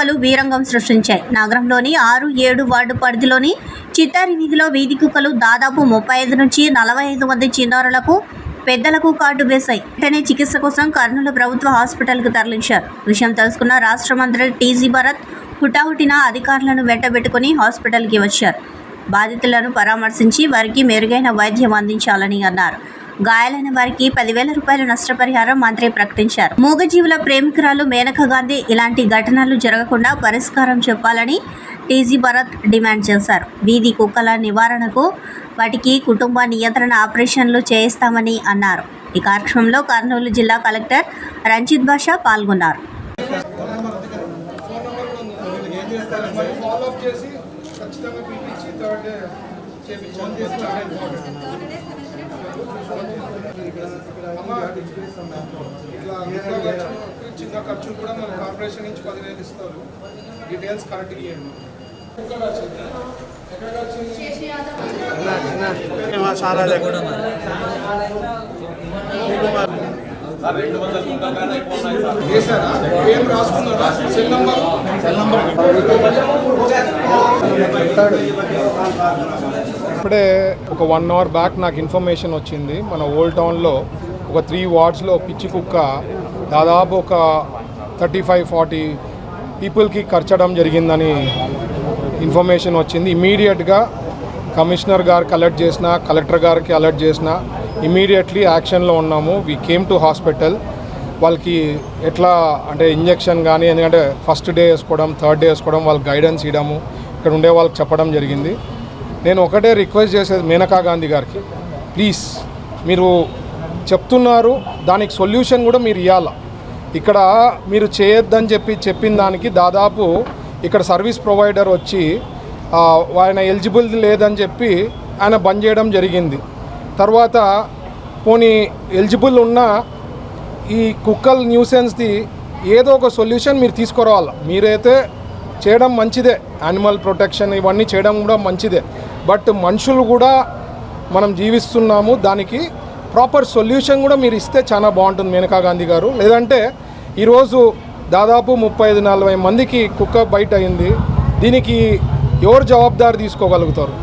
కుక్కలు వీరంగం సృష్టించాయి. నగరంలోని ఆరు ఏడు వార్డు పరిధిలోని చిత్తారి వీధిలో వీధి కుక్కలు దాదాపు ముప్పై ఐదు నుంచి నలభై ఐదు మంది చిన్నారులకు పెద్దలకు కార్డు వేశాయి. వెంటనే చికిత్స కోసం కర్నూలు ప్రభుత్వ హాస్పిటల్కు తరలించారు. విషయం తెలుసుకున్న రాష్ట్ర మంత్రి టీజీ భరత్ హుటాహుటిన అధికారులను వెంటబెట్టుకుని హాస్పిటల్కి వచ్చారు. బాధితులను పరామర్శించి వారికి మెరుగైన వైద్యం అందించాలని అన్నారు. గాయాలైన వారికి పదివేల రూపాయల నష్టపరిహారం మంత్రి ప్రకటించారు. మూగజీవుల ప్రేమికురాలు మేనకా గాంధీ ఇలాంటి ఘటనలు జరగకుండా పరిష్కారం చెప్పాలని టీజీ భరత్ డిమాండ్ చేశారు. వీధి కుక్కల నివారణకు వాటికి కుటుంబ నియంత్రణ ఆపరేషన్లు చేయిస్తామని అన్నారు. ఈ కార్యక్రమంలో కర్నూలు జిల్లా కలెక్టర్ రంజిత్ బాషా పాల్గొన్నారు. చేసి ఖచ్చితంగా చిన్న ఖర్చు కూడా మన కార్పొరేషన్ నుంచి పదివేలు ఇస్తారు డీటెయిల్స్ కరెక్ట్గా ఇవ్వండి ఎక్కడ వచ్చింది ఏం రాసుకున్నారా సెల్ నంబర్ సెల్ నంబర్ ఇప్పుడే ఒక వన్ అవర్ బ్యాక్ నాకు ఇన్ఫర్మేషన్ వచ్చింది. మన ఓల్డ్ టౌన్లో ఒక త్రీ వార్డ్స్లో పిచ్చి కుక్క దాదాపు ఒక థర్టీ ఫైవ్ ఫార్టీ పీపుల్కి ఖర్చడం జరిగిందని ఇన్ఫర్మేషన్ వచ్చింది. ఇమీడియట్గా కమిషనర్ గారు అలర్ట్ చేసిన కలెక్టర్ గారికి అలర్ట్ చేసిన ఇమీడియట్లీ యాక్షన్లో ఉన్నాము. వీ కేమ్ టు హాస్పిటల్ వాళ్ళకి ఎట్లా అంటే ఇంజెక్షన్ కానీ ఎందుకంటే ఫస్ట్ డే వేసుకోవడం థర్డ్ డే వేసుకోవడం వాళ్ళకి గైడెన్స్ ఇవ్వడము ఇక్కడ ఉండే వాళ్ళకి చెప్పడం జరిగింది. నేను ఒకటే రిక్వెస్ట్ చేసేది మేనకా గాంధీ గారికి. ప్లీజ్ మీరు చెప్తున్నారు దానికి సొల్యూషన్ కూడా మీరు ఇవ్వాల ఇక్కడ మీరు చేయొద్దని చెప్పి చెప్పిన దానికి దాదాపు ఇక్కడ సర్వీస్ ప్రొవైడర్ వచ్చి ఆయన ఎలిజిబుల్ లేదని చెప్పి ఆయన బంద్ చేయడం జరిగింది. తర్వాత పోనీ ఎలిజిబుల్ ఉన్న ఈ కుక్కల్ న్యూసెన్స్ది ఏదో ఒక సొల్యూషన్ మీరు తీసుకురావాలి. మీరైతే చేయడం మంచిదే. యానిమల్ ప్రొటెక్షన్ ఇవన్నీ చేయడం కూడా మంచిదే. బట్ మనుషులు కూడా మనం జీవిస్తున్నాము దానికి ప్రాపర్ సొల్యూషన్ కూడా మీరు ఇస్తే చాలా బాగుంటుంది మేనకా గాంధీ గారు. లేదంటే ఈరోజు దాదాపు ముప్పై ఐదు నలభై మందికి కుక్క బయట అయింది దీనికి ఎవరు జవాబుదారి తీసుకోగలుగుతారు?